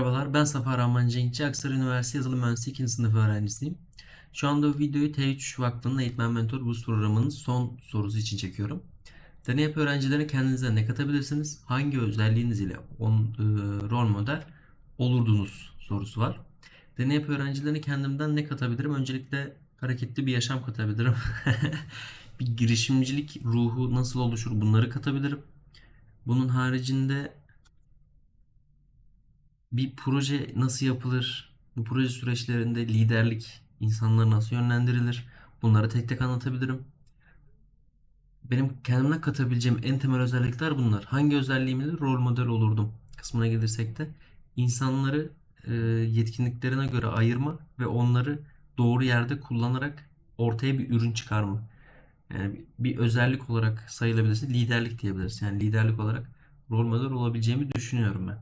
Merhabalar, ben Safa Rahman Cenkçi, Aksaray Üniversitesi Yazılım Mühendisliği 2. sınıf öğrencisiyim. Şu anda videoyu T3 Vakfı'nın Eğitmen Mentor Burs programının son sorusu için çekiyorum. Deney yap öğrencilerine kendinize ne katabilirsiniz? Hangi özelliğiniz ile on, e, rol model olurdunuz sorusu var. Deney yap öğrencilerine kendimden ne katabilirim? Öncelikle hareketli bir yaşam katabilirim. bir girişimcilik ruhu nasıl oluşur bunları katabilirim. Bunun haricinde bir proje nasıl yapılır? Bu proje süreçlerinde liderlik, insanlar nasıl yönlendirilir? Bunları tek tek anlatabilirim. Benim kendimden katabileceğim en temel özellikler bunlar. Hangi özelliğimle rol model olurdum kısmına gelirsek de insanları e, yetkinliklerine göre ayırma ve onları doğru yerde kullanarak ortaya bir ürün çıkarma. Yani bir özellik olarak sayılabilirse liderlik diyebiliriz. Yani liderlik olarak rol model olabileceğimi düşünüyorum ben.